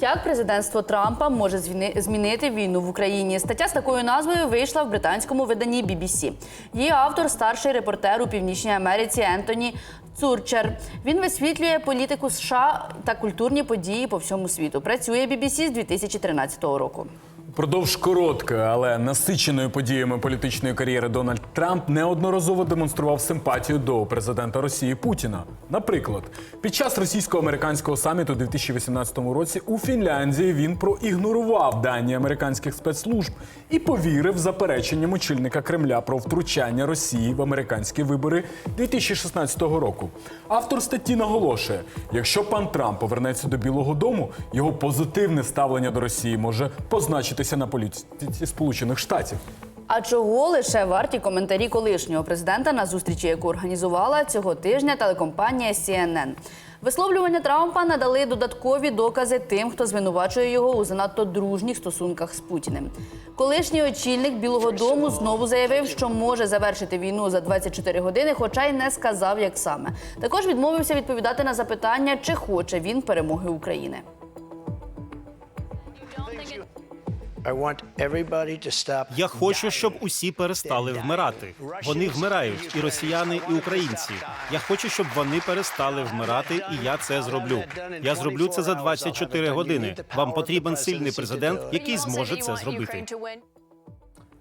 Як президентство Трампа може змінити війну в Україні? Стаття з такою назвою вийшла в британському виданні BBC. Її автор старший репортер у Північній Америці Ентоні Цурчер. Він висвітлює політику США та культурні події по всьому світу. Працює BBC з 2013 року. Продовж короткої, але насиченої подіями політичної кар'єри Дональд Трамп неодноразово демонстрував симпатію до президента Росії Путіна. Наприклад, під час російсько-американського саміту у 2018 році у Фінляндії він проігнорував дані американських спецслужб і повірив запереченням очільника Кремля про втручання Росії в американські вибори 2016 року. Автор статті наголошує: якщо пан Трамп повернеться до Білого Дому, його позитивне ставлення до Росії може позначитися на політиці Сполучених Штатів. А чого лише варті коментарі колишнього президента на зустрічі, яку організувала цього тижня телекомпанія CNN? Висловлювання Трампа надали додаткові докази тим, хто звинувачує його у занадто дружніх стосунках з Путіним. Колишній очільник Білого Дому знову заявив, що може завершити війну за 24 години, хоча й не сказав, як саме. Також відмовився відповідати на запитання, чи хоче він перемоги України. Я хочу, щоб усі перестали вмирати. Вони вмирають, і росіяни, і українці. Я хочу, щоб вони перестали вмирати, і я це зроблю. Я зроблю це за 24 години. Вам потрібен сильний президент, який зможе це зробити.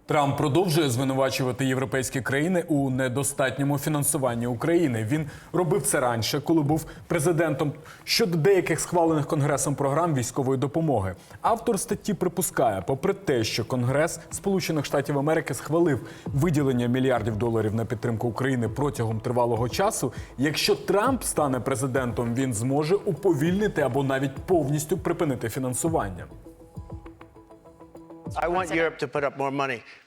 Трамп продовжує звинувачувати європейські країни у недостатньому фінансуванні України. Він робив це раніше, коли був президентом щодо деяких схвалених конгресом програм військової допомоги. Автор статті припускає, попри те, що Конгрес Сполучених Штатів Америки схвалив виділення мільярдів доларів на підтримку України протягом тривалого часу. Якщо Трамп стане президентом, він зможе уповільнити або навіть повністю припинити фінансування.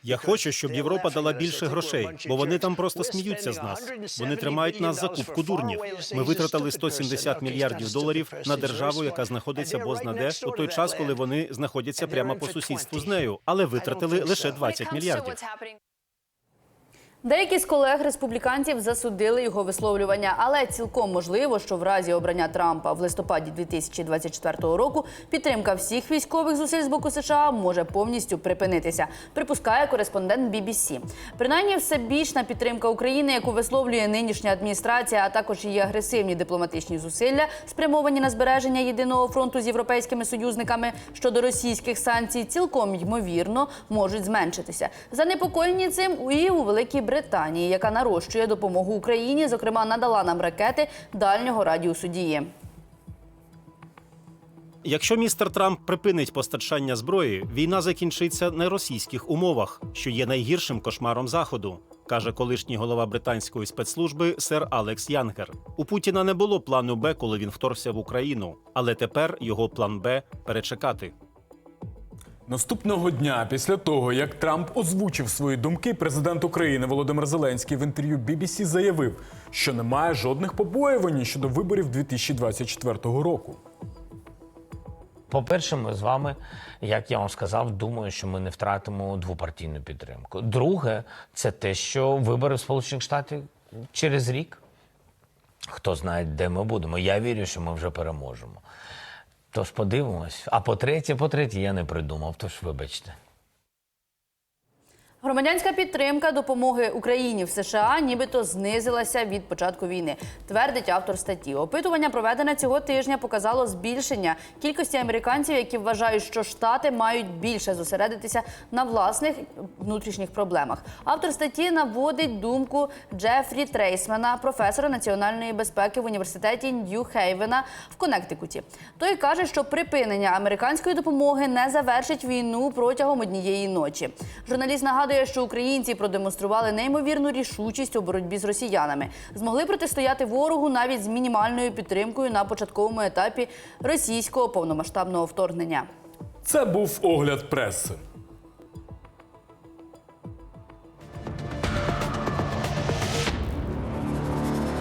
Я хочу, щоб Європа дала більше грошей, бо вони там просто сміються з нас. Вони тримають нас за кубку дурнів. Ми витратили 170 мільярдів доларів на державу, яка знаходиться бозна де у той час, коли вони знаходяться прямо по сусідству з нею, але витратили лише 20 мільярдів. Деякі з колег республіканців засудили його висловлювання, але цілком можливо, що в разі обрання Трампа в листопаді 2024 року підтримка всіх військових зусиль з боку США може повністю припинитися. Припускає кореспондент BBC. Принаймні, всебічна підтримка України, яку висловлює нинішня адміністрація, а також її агресивні дипломатичні зусилля, спрямовані на збереження єдиного фронту з європейськими союзниками щодо російських санкцій, цілком ймовірно можуть зменшитися. Занепокоєні цим і у Великій Британії, яка нарощує допомогу Україні, зокрема надала нам ракети дальнього радіусу дії. Якщо містер Трамп припинить постачання зброї, війна закінчиться на російських умовах, що є найгіршим кошмаром заходу, каже колишній голова британської спецслужби сер Алекс Янгер. У Путіна не було плану Б, коли він вторгся в Україну, але тепер його план Б перечекати. Наступного дня, після того як Трамп озвучив свої думки, президент України Володимир Зеленський в інтерв'ю BBC заявив, що немає жодних побоювань щодо виборів 2024 року. По-перше, ми з вами, як я вам сказав, думаю, що ми не втратимо двопартійну підтримку. Друге, це те, що вибори в Сполучених Штатів через рік. Хто знає, де ми будемо. Я вірю, що ми вже переможемо. Тож подивимось. А по-третє, по-третє, я не придумав, тож вибачте. Громадянська підтримка допомоги Україні в США нібито знизилася від початку війни, твердить автор статті. Опитування, проведене цього тижня, показало збільшення кількості американців, які вважають, що штати мають більше зосередитися на власних внутрішніх проблемах. Автор статті наводить думку Джефрі Трейсмена, професора національної безпеки в університеті Нью-Хейвена в Коннектикуті. Той каже, що припинення американської допомоги не завершить війну протягом однієї ночі. Журналіст нагадує, що українці продемонстрували неймовірну рішучість у боротьбі з росіянами, змогли протистояти ворогу навіть з мінімальною підтримкою на початковому етапі російського повномасштабного вторгнення. Це був огляд преси.